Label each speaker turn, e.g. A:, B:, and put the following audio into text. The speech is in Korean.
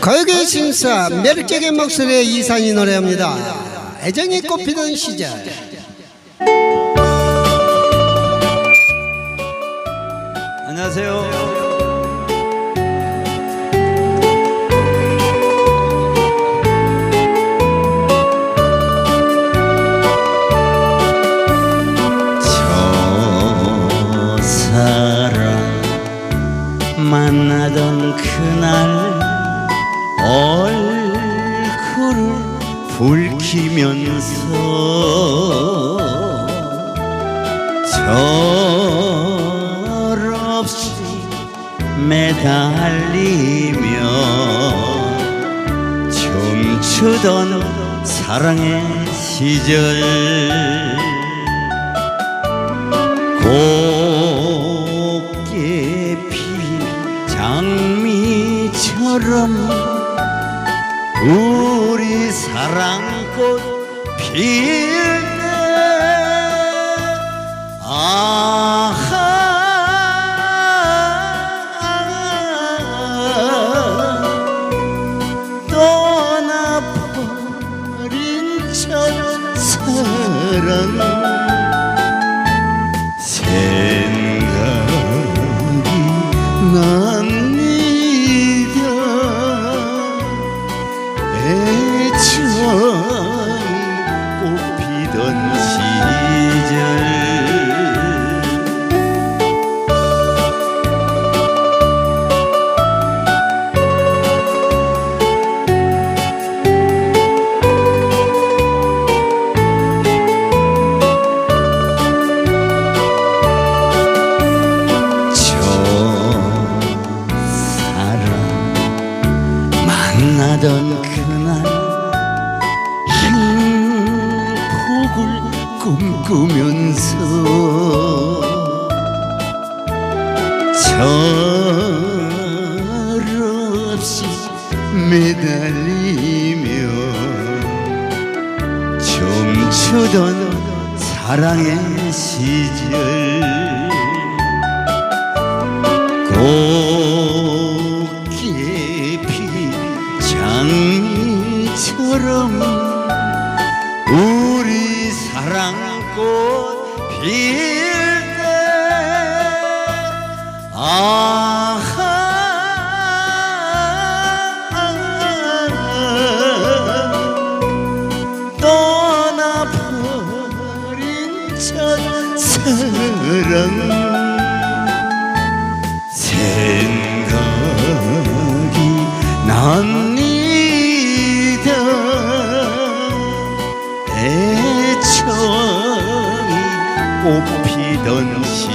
A: 가요계 신사 매력적인 목소리의 이산이 노래합니다. 애정이 꽃피던 시절.
B: 안녕하세요. 저 사람 만나던 그날 붉히면서 철없이 매달리며 춤추던 사랑의 시절 곱게 핀 장미처럼 우리 사랑 꽃 필때. 아하. 떠나버린 첫사랑. 생각이 납니다. 애정 만나던 그날 행복을 꿈꾸면서 철없이 매달리며 춤추던 사랑의 시절 장미처럼 우리 사랑꽃 필 때. 아하. 떠나버린 첫 사랑 꽃피던 시절